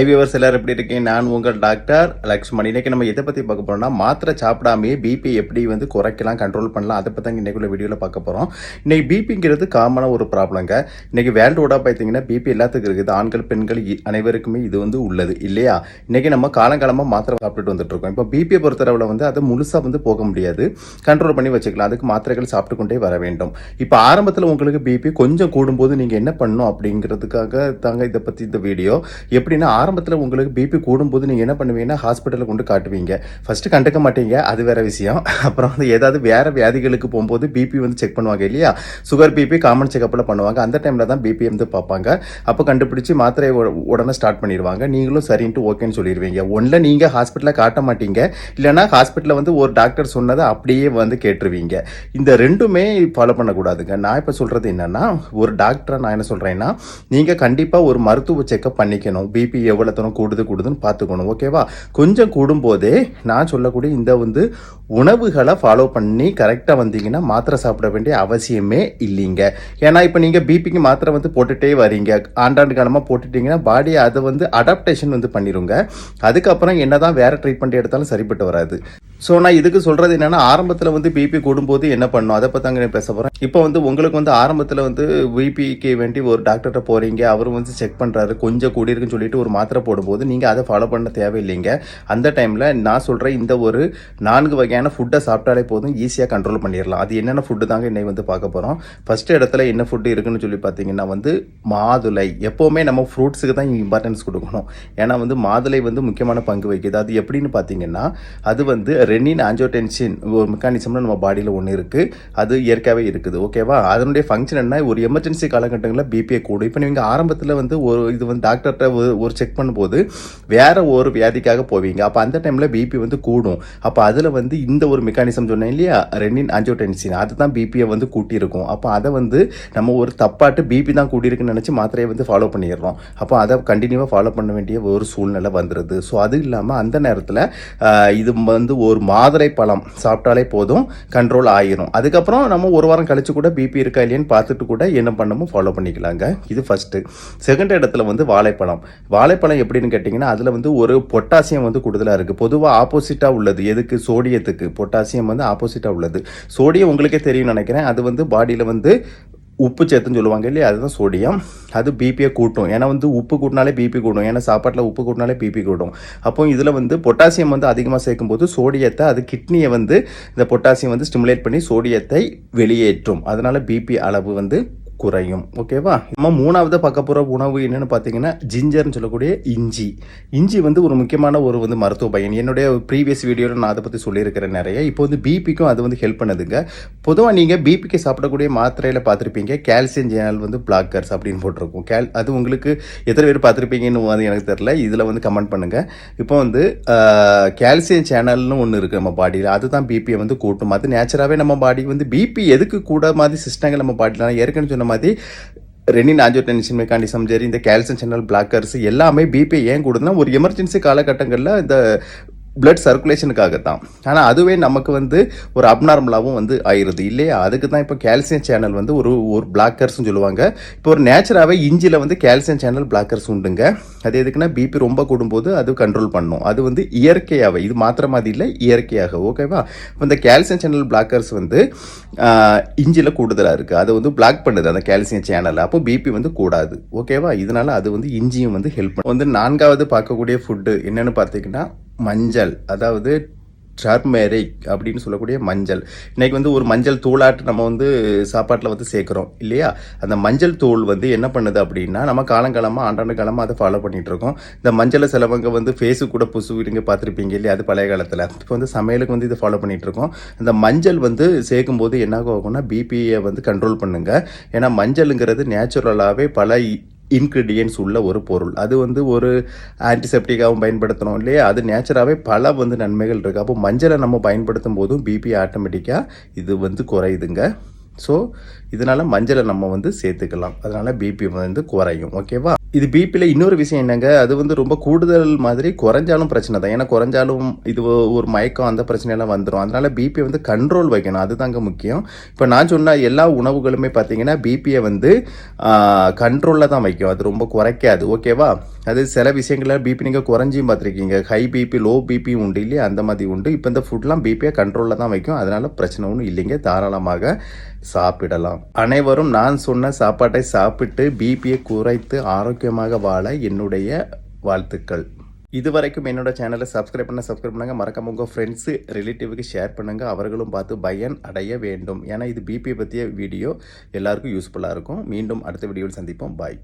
ஐவியவர்ஸ் எல்லாரும் எப்படி இருக்கீங்க? நான் உங்கள் டாக்டர் லக்ஷ்மண் இன்னைக்கு நம்ம எதை பற்றி பார்க்க போகிறோம்னா மாத்திரை சாப்பிடாமே பிபி எப்படி வந்து குறைக்கலாம் கண்ட்ரோல் பண்ணலாம் அதை பற்றி இன்னைக்குள்ள வீடியோவில் பார்க்க போகிறோம் இன்னைக்கு பிபிங்கிறது காமனாக ஒரு ப்ராப்ளங்க இன்னைக்கு வேர்ல்டோட பார்த்தீங்கன்னா பிபி எல்லாத்துக்கும் இருக்குது. ஆண்கள் பெண்கள் இ- அனைவருக்குமே இது வந்து உள்ளது இல்லையா? இன்னைக்கு நம்ம காலங்காலமாக மாத்திரை சாப்பிட்டுட்டு வந்துட்டு இருக்கோம். இப்போ பிபியை பொறுத்தளவில் வந்து அதை முழுசாக வந்து போக முடியாது. கண்ட்ரோல் பண்ணி வச்சுக்கலாம். அதுக்கு மாத்திரைகள் சாப்பிட்டு கொண்டே வர வேண்டும். இப்போ ஆரம்பத்தில் உங்களுக்கு பிபி கொஞ்சம் கூடும்போது நீங்கள் என்ன பண்ணணும் அப்படிங்கிறதுக்காக தாங்க இதை பற்றி இந்த வீடியோ எப்படின்னா ஆரம்பத்தில் உங்களுக்கு பிபி கூடும்போது நீங்கள் என்ன பண்ணுவீங்கன்னா ஹாஸ்பிட்டலில் கொண்டு காட்டுவீங்க. ஃபஸ்ட்டு கண்டுக்க மாட்டீங்க அது வேற விஷயம். அப்புறம் வந்து ஏதாவது வேறு வியாதிகளுக்கு போகும்போது பிபி வந்து செக் பண்ணுவாங்க இல்லையா? சுகர் பிபி காமன் செக்கப்பில் பண்ணுவாங்க. அந்த டைமில் தான் பிபி வந்து பார்ப்பாங்க. அப்போ கண்டுபிடிச்சி மாத்திரையை உடனே ஸ்டார்ட் பண்ணிடுவாங்க. நீங்களும் சரின்ட்டு ஓகேன்னு சொல்லிடுவீங்க. ஒன்றில் நீங்கள் ஹாஸ்பிட்டலில் காட்ட மாட்டீங்க. இல்லைன்னா ஹாஸ்பிட்டலில் வந்து ஒரு டாக்டர் சொன்னதை அப்படியே வந்து கேட்டுருவீங்க. இந்த ரெண்டுமே ஃபாலோ பண்ணக்கூடாதுங்க. நான் இப்போ சொல்கிறது என்னன்னா ஒரு டாக்டரை நான் என்ன சொல்கிறேன்னா நீங்கள் கண்டிப்பாக ஒரு மருத்துவ செக்கப் பண்ணிக்கணும். பிபி எவ்வளோ தூரம் கூடுது கூடுதுன்னு பார்த்துக்கணும். ஓகேவா கொஞ்சம் கூடும்போதே நான் சொல்லக்கூடிய இந்த வந்து உணவுகளை ஃபாலோ பண்ணி கரெக்டாக வந்தீங்கன்னா மாத்திரை சாப்பிட வேண்டிய அவசியமே இல்லைங்க. ஏன்னா இப்போ நீங்கள் பிபிக்கு மாத்திரை வந்து போட்டுகிட்டே வரீங்க. ஆண்டாண்டு காலமாக போட்டுட்டீங்கன்னா பாடி அதை வந்து அடாப்டேஷன் வந்து பண்ணிடுங்க அதுக்கப்புறம் என்ன தான் வேறு ட்ரீட்மெண்ட் எடுத்தாலும் சரிப்பட்டு வராது. ஸோ நான் இதுக்கு சொல்கிறது என்னென்னா ஆரம்பத்தில் வந்து பிபி கூடும்போது என்ன பண்ணும் அதை பற்றி நான் பேச போகிறேன் இப்போ வந்து உங்களுக்கு வந்து ஆரம்பத்தில் வந்து பிபிக்கு வேண்டி ஒரு டாக்டர்கிட்ட போகிறீங்க அவர் வந்து செக் பண்ணுறாரு கொஞ்சம் கூடியிருக்குன்னு சொல்லிட்டு ஒரு மாத்திரை போடும்போது நீங்கள் அதை ஃபாலோ பண்ண தேவையில்லைங்க. அந்த டைமில் நான் சொல்கிற இந்த ஒரு நான்கு வகையான ஃபுட்டை சாப்பிட்டாலே போதும். ஈஸியாக கண்ட்ரோல் பண்ணிடலாம். அது என்னென்ன ஃபுட்டு தாங்க இன்னைக்கு வந்து பார்க்க போகிறோம் ஃபஸ்ட்டு இடத்துல என்ன ஃபுட்டு இருக்குன்னு சொல்லி பார்த்தீங்கன்னா வந்து மாதுளை. எப்போவுமே நம்ம ஃப்ரூட்ஸுக்கு தான் இம்பார்ட்டன்ஸ் கொடுக்கணும். ஏன்னா வந்து மாதுளை வந்து முக்கியமான பங்கு வகிக்குது. அது எப்படின்னு பார்த்தீங்கன்னா அது வந்து ரெனின் ஆஞ்சியோடென்சின் ஒரு மெக்கானிசம்னு நம்ம பாடியில் ஒன்று இருக்குது அது இயற்கையாகவே இருக்குது ஓகேவா அதனுடைய ஃபங்க்ஷன் என்ன? ஒரு எமர்ஜென்சி காலகட்டங்களில் பிபிஐ கூடும். இப்போ நீங்கள் ஆரம்பத்தில் வந்து ஒரு இது வந்து டாக்டர்கிட்ட ஒரு- ஒரு செக் பண்ணும்போது வேறு ஒரு வியாதிக்காக போவீங்க. அப்போ அந்த டைமில் பிபி வந்து கூடும். அப்போ அதில் வந்து இந்த ஒரு மெக்கானிசம் சொன்னேன் இல்லையா? ரெனின் ஆஞ்சியோடென்சின் அதுதான் பிபியை வந்து கூட்டியிருக்கும். அப்போ அதை வந்து நம்ம ஒரு தப்பாட்டு பிபி தான் கூட்டியிருக்குன்னு நினச்சி மாத்திரையை வந்து ஃபாலோ பண்ணிடுறோம். அப்போ அதை கண்டினியூவாக ஃபாலோ பண்ண வேண்டிய ஒரு சூழ்நிலை வந்துடுது ஸோ அது இல்லாமல் அந்த நேரத்தில் இது வந்து ஒரு மாதுளை பழம் சாப்பிட்டாலே போதும் கண்ட்ரோல் ஆயிரும். அதுக்கப்புறம் நம்ம ஒரு வாரம் கழிச்சு கூட பிபி இருக்கா இல்லையான்னு பார்த்துட்டு கூட என்ன பண்ணமோ ஃபாலோ பண்ணிக்கலாங்க. இது ஃபஸ்ட்டு செகண்ட் இடத்துல வந்து வாழைப்பழம். வாழைப்பழம் எப்படின்னு கேட்டிங்கன்னா அதில் வந்து ஒரு பொட்டாசியம் வந்து கூடுதலாக இருக்குது பொதுவாக ஆப்போசிட்டாக உள்ளது. எதுக்கு? சோடியத்துக்கு பொட்டாசியம் வந்து ஆப்போசிட்டாக உள்ளது. சோடியம் உங்களுக்கே தெரியும் நினைக்கிறேன். அது வந்து பாடியில் வந்து உப்பு சேர்த்துன்னு சொல்லுவாங்க இல்லையா? அதுதான் சோடியம் அது பிபியை கூட்டும். ஏன்னா வந்து உப்பு கூட்டினாலே பிபி கூடும். ஏன்னா சாப்பாட்டில் உப்பு கூட்டினாலே பிபி கூடும். அப்போ இதில் வந்து பொட்டாசியம் வந்து அதிகமாக சேர்க்கும்போது சோடியத்தை அது கிட்னியை வந்து இந்த பொட்டாசியம் வந்து ஸ்டிமுலேட் பண்ணி சோடியத்தை வெளியேற்றும். அதனால் பிபி அளவு வந்து குறையும். ஓகேவா நம்ம மூணாவது பார்க்க போகிற உணவு என்னென்னு பார்த்தீங்கன்னா ஜிஞ்சர்னு சொல்லக்கூடிய இஞ்சி. இஞ்சி வந்து ஒரு முக்கியமான ஒரு வந்து மருத்துவ பயன். என்னுடைய ப்ரீவியஸ் வீடியோவில் நான் அதை பற்றி சொல்லியிருக்கிறேன் நிறைய. இப்போ வந்து பிபிக்கும் அது வந்து ஹெல்ப் பண்ணுதுங்க. பொதுவாக நீங்கள் பிபிக்கு சாப்பிடக்கூடிய மாத்திரையில் பார்த்துருப்பீங்க. கால்சியம் சேனல் வந்து பிளாக்கர்ஸ் அப்படின்னு போட்டிருக்கும். கேல் அது உங்களுக்கு எத்தனை பேர் பார்த்துருப்பீங்கன்னு அது எனக்கு தெரில இதில் வந்து கமெண்ட் பண்ணுங்கள் இப்போ வந்து கால்சியம் சேனல்னு ஒன்று இருக்குது நம்ம பாடியில் அதுதான் பிபியை வந்து கூட்டும். அது நேச்சராகவே நம்ம பாடி வந்து பிபி எதுக்கு கூட மாதிரி சிஸ்டங்கள் நம்ம பாடியில் ஏற்கனவே சொன்ன மாதிரி ரெனின் ஆஞ்சோடென்ஷன் மெக்கானிசம் சரி இந்த கால்சியம் சேனல் பிளாக்கர்ஸ் எல்லாமே பிபி ஏன் கூடுதுன்னா ஒரு எமர்ஜென்சி காலகட்டங்களில் இந்த பிளட் சர்க்குலேஷனுக்காக தான் ஆனால் அதுவே நமக்கு வந்து ஒரு அப்நார்மலாகவும் வந்து ஆயிடுது. இல்லையா? அதுக்கு தான் இப்போ கால்சியம் சேனல் வந்து ஒரு ஒரு பிளாக்கர்ஸ்னு சொல்லுவாங்க. இப்போ ஒரு நேச்சராகவே இஞ்சியில் வந்து கால்சியம் சேனல் பிளாக்கர்ஸ் உண்டுங்க. அது எதுக்குன்னா பிபி ரொம்ப கூடும்போது அது கண்ட்ரோல் பண்ணும். அது வந்து இயற்கையாகவே இது மாத்திர மாதிரி இல்லை இயற்கையாக. ஓகேவா இப்போ இந்த கால்சியம் சேனல் பிளாக்கர்ஸ் வந்து இஞ்சியில் கூடுதலாக இருக்குது அதை வந்து பிளாக் பண்ணுது அந்த கால்சியம் சேனல் அப்போ பிபி வந்து கூடாது. ஓகேவா இதனால அது வந்து இஞ்சியும் வந்து ஹெல்ப் பண்ணும் வந்து நான்காவது பார்க்கக்கூடிய ஃபுட்டு என்னென்னு பார்த்தீங்கன்னா மஞ்சள் அதாவது டர்மெரிக் அப்படின்னு சொல்லக்கூடிய மஞ்சள். இன்னைக்கு வந்து ஒரு மஞ்சள் தூளாட்டு நம்ம வந்து சாப்பாட்டில் வந்து சேர்க்குறோம் இல்லையா? அந்த மஞ்சள் தூள் வந்து என்ன பண்ணுது அப்படின்னா நம்ம காலங்காலமாக ஆண்டாண்டு காலமாக அதை ஃபாலோ பண்ணிகிட்ருக்கோம் இருக்கோம் இந்த மஞ்சளை சிலவங்க வந்து ஃபேஸுக்கு கூட புசுவிடுங்க பார்த்துருப்பீங்க இல்லையா? அது பழைய காலத்தில். இப்போ வந்து சமையலுக்கு வந்து இதை ஃபாலோ பண்ணிகிட்ருக்கோம் இருக்கோம் இந்த மஞ்சள் வந்து சேர்க்கும் போது என்ன ஆகும்னா பிபியை வந்து கண்ட்ரோல் பண்ணுங்கள் ஏன்னா மஞ்சளுங்கிறது நேச்சுரலாகவே பல இன்க்ரீடியன்ஸ் உள்ள ஒரு பொருள். அது வந்து ஒரு ஆன்டிசெப்டிக்காகவும் பயன்படுத்தணும் இல்லையா? அது நேச்சராகவே பல வந்து நன்மைகள் இருக்குது அப்போ மஞ்சளை நம்ம பயன்படுத்தும் போதும் பிபி ஆட்டோமேட்டிக்காக இது வந்து குறையுதுங்க. ஸோ இதனால் மஞ்சளை நம்ம வந்து சேர்த்துக்கலாம். அதனால் பிபி வந்து குறையும். ஓகேவா இது பிபியில் இன்னொரு விஷயம் என்னங்க? அது வந்து ரொம்ப கூடுதல் மாதிரி குறைஞ்சாலும் பிரச்சனை தான். ஏன்னா குறைஞ்சாலும் இது ஒரு மயக்கம் அந்த பிரச்சனையெல்லாம் வந்துடும் அதனால் பிபி வந்து கண்ட்ரோல் வைக்கணும். அதுதாங்க முக்கியம். இப்போ நான் சொன்ன எல்லா உணவுகளுமே பார்த்தீங்கன்னா பிபியை வந்து கண்ட்ரோலில் தான் வைக்கும். அது ரொம்ப குறைக்காது. ஓகேவா அது சில விஷயங்களில் பிபி நீங்கள் குறைஞ்சியும் பார்த்துருக்கீங்க ஹை பிபி லோ பிபி உண்டு இல்லையா? அந்த மாதிரி உண்டு. இப்போ இந்த ஃபுட்லாம் பிபியை கண்ட்ரோலில் தான் வைக்கும். அதனால் பிரச்சனை ஒன்றும் இல்லைங்க. தாராளமாக சாப்பிடலாம். அனைவரும் நான் சொன்ன சாப்பாட்டை சாப்பிட்டு பிபியை குறைத்து ஆரோக்கியமாக வாழ என்னுடைய வாழ்த்துக்கள். இதுவரைக்கும் என்னோட சேனலை சப்ஸ்கிரைப் பண்ண சப்ஸ்கிரைப் பண்ணுங்கள் மறக்காம உங்கள் ஃப்ரெண்ட்ஸு ரிலேட்டிவ்க்கு ஷேர் பண்ணுங்கள் அவர்களும் பார்த்து பயன் அடைய வேண்டும். ஏன்னா இது பிபி பற்றிய வீடியோ எல்லாருக்கும் யூஸ்ஃபுல்லாக இருக்கும். மீண்டும் அடுத்த வீடியோவில் சந்திப்போம். பாய்